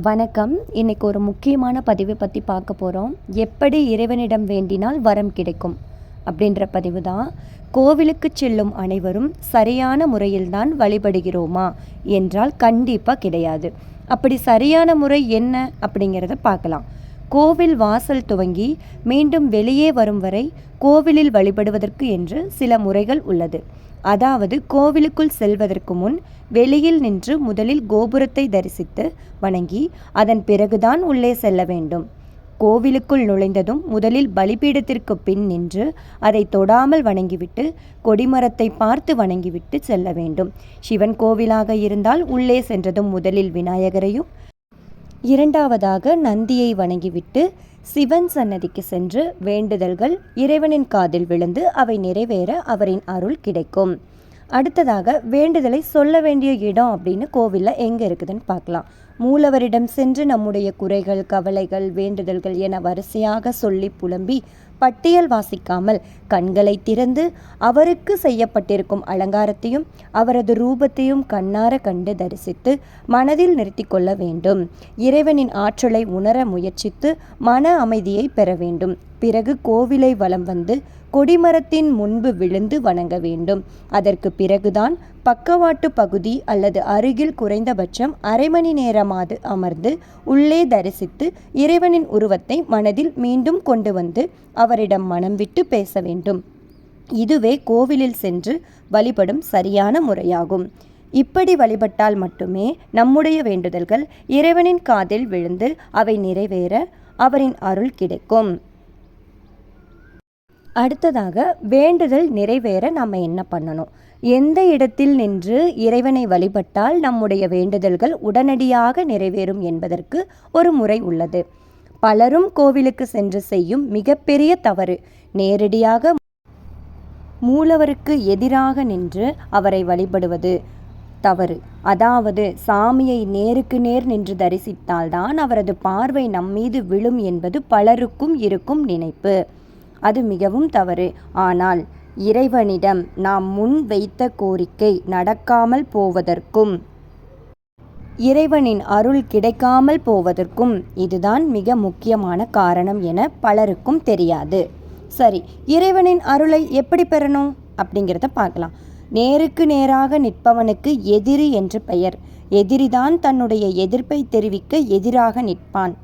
வணக்கம். இன்னைக்கு ஒரு முக்கியமான பதிவை பற்றி பார்க்க போகிறோம் எப்படி இறைவனிடம் வேண்டினால் வரம் கிடைக்கும் அப்படின்ற பதிவு தான் கோவிலுக்கு செல்லும் அனைவரும் சரியான முறையில்தான் வழிபடுகிறோமா என்றால் கண்டிப்பாக கிடையாது. அப்படி சரியான முறை என்ன அப்படிங்கிறத பார்க்கலாம். கோவில் வாசல் துவங்கி மீண்டும் வெளியே வரும் வரை கோவிலில் வழிபடுவதற்கு என்று சில முறைகள் உள்ளது. அதாவது கோவிலுக்குள் செல்வதற்கு முன் வெளியில் நின்று முதலில் கோபுரத்தை தரிசித்து வணங்கி அதன் பிறகுதான் உள்ளே செல்ல வேண்டும். கோவிலுக்குள் நுழைந்ததும் முதலில் பலிபீடத்திற்கு பின் நின்று அதை தொடாமல் வணங்கிவிட்டு கொடிமரத்தை பார்த்து வணங்கிவிட்டு செல்ல வேண்டும். சிவன் கோவிலாக இருந்தால் உள்ளே சென்றதும் முதலில் விநாயகரையும் இரண்டாவதாக நந்தியை வணங்கிவிட்டு சிவன் சன்னதிக்கு சென்று வேண்டுதல்கள் இறைவனின் காதில் விழுந்து அவை நிறைவேற அவரின் அருள் கிடைக்கும். அடுத்ததாக வேண்டுதலை சொல்ல வேண்டிய இடம் அப்படின்னு கோவிலில் எங்கே இருக்குதுன்னு பார்க்கலாம். மூலவரிடம் சென்று நம்முடைய குறைகள் கவலைகள் வேண்டுதல்கள் என வரிசையாக சொல்லி புலம்பி பட்டியல் வாசிக்காமல் கண்களை திறந்து அவருக்கு செய்யப்பட்டிருக்கும் அலங்காரத்தையும் அவரது ரூபத்தையும் கண்ணார கண்டு தரிசித்து மனதில் நிறுத்தி கொள்ள வேண்டும். இறைவனின் ஆற்றலை உணர முயற்சித்து மன அமைதியை பெற வேண்டும். பிறகு கோவிலை வலம் வந்து கொடிமரத்தின் முன்பு விழுந்து வணங்க வேண்டும். அதற்கு பிறகுதான் பக்கவாட்டு பகுதி அல்லது அருகில் குறைந்தபட்சம் அரை மணி நேரமாவது அமர்ந்து உள்ளே தரிசித்து இறைவனின் உருவத்தை மனதில் மீண்டும் கொண்டு வந்து அவரிடம் மனம் விட்டு பேச வேண்டும். இதுவே கோவிலில் சென்று வழிபடும் சரியான முறையாகும். இப்படி வழிபட்டால் மட்டுமே நம்முடைய வேண்டுதல்கள் இறைவனின் காதில் விழுந்து அவை நிறைவேற அவரின் அருள் கிடைக்கும். அடுத்ததாக வேண்டுதல் நிறைவேற நம்ம என்ன பண்ணணும்? எந்த இடத்தில் நின்று இறைவனை வழிபட்டால் நம்முடைய வேண்டுதல்கள் உடனடியாக நிறைவேறும் என்பதற்கு ஒரு முறை உள்ளது. பலரும் கோவிலுக்கு சென்று செய்யும் மிகப்பெரிய தவறு நேரடியாக மூலவருக்கு எதிராக நின்று அவரை வழிபடுவது தவறு. அதாவது சாமியை நேருக்கு நேர் நின்று தரிசித்தால்தான் அவரது பார்வை நம்மீது விழும் என்பது பலருக்கும் இருக்கும் நினைப்பு. அது மிகவும் தவறு. ஆனால் இறைவனிடம் நாம் முன் வைத்த கோரிக்கை நடக்காமல் போவதற்கும் இறைவனின் அருள் கிடைக்காமல் போவதற்கும் இதுதான் மிக முக்கியமான காரணம் என பலருக்கும் தெரியாது. சரி இறைவனின் அருளை எப்படி பெறணும் அப்படிங்கிறத பார்க்கலாம். நேருக்கு நேராக நிற்பவனுக்கு எதிரி என்று பெயர். எதிரிதான் தன்னுடைய எதிர்ப்பை தெரிவிக்க எதிராக நிற்பான்.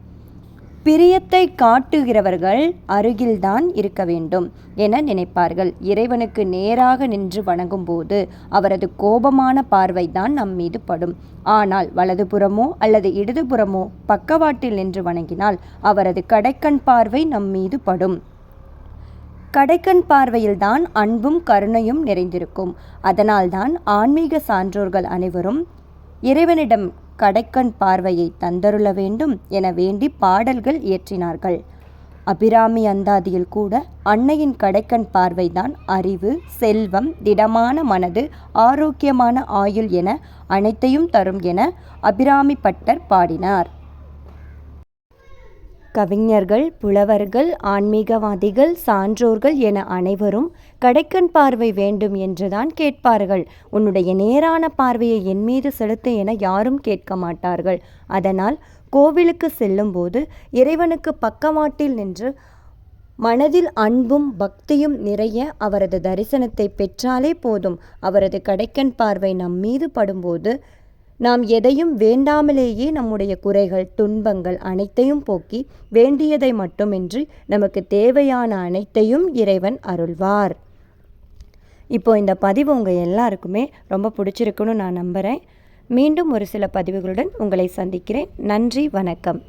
பிரியத்தை காட்டுகிறவர்கள் அருகில்தான் இருக்க வேண்டும் என நினைப்பார்கள். இறைவனுக்கு நேராக நின்று வணங்கும் போது அவரது கோபமான பார்வைதான் நம் மீது படும். ஆனால் வலதுபுறமோ அல்லது இடதுபுறமோ பக்கவாட்டில் நின்று வணங்கினால் அவரது கடைக்கண் பார்வை நம் மீது படும். கடைக்கண் பார்வையில்தான் அன்பும் கருணையும் நிறைந்திருக்கும். அதனால்தான் ஆன்மீக சான்றோர்கள் அனைவரும் இறைவனிடம் கடைக்கண் பார்வையை தந்தருள வேண்டும் என வேண்டி பாடல்கள் இயற்றினார்கள். அபிராமி அந்தாதியில் கூட அன்னையின் கடைக்கண் பார்வைதான் அறிவு செல்வம் திடமான மனது ஆரோக்கியமான ஆயுள் என அனைத்தையும் தரும் என அபிராமி பட்டர் பாடினார். கவிஞர்கள் புலவர்கள் ஆன்மீகவாதிகள் சான்றோர்கள் என அனைவரும் கடைக்கண் பார்வை வேண்டும் என்றுதான் கேட்பார்கள். உன்னுடைய நேரான பார்வையை என் மீது செலுத்து என யாரும் கேட்க மாட்டார்கள். அதனால் கோவிலுக்கு செல்லும்போது இறைவனுக்கு பக்கவாட்டில் நின்று மனதில் அன்பும் பக்தியும் நிறைய அவரது தரிசனத்தை பெற்றாலே போதும். அவரது கடைக்கண் பார்வை நம் மீது படும்போது நாம் எதையும் வேண்டாமலேயே நம்முடைய குறைகள் துன்பங்கள் அனைத்தையும் போக்கி வேண்டியதை மட்டுமின்றி நமக்கு தேவையான அனைத்தையும் இறைவன் அருள்வார். இப்போ இந்த பதிவு உங்கள் எல்லாருக்குமே ரொம்ப பிடிச்சிருக்குன்னு நான் நம்புகிறேன் மீண்டும் ஒரு சில பதிவுகளுடன் உங்களை சந்திக்கிறேன். நன்றி வணக்கம்.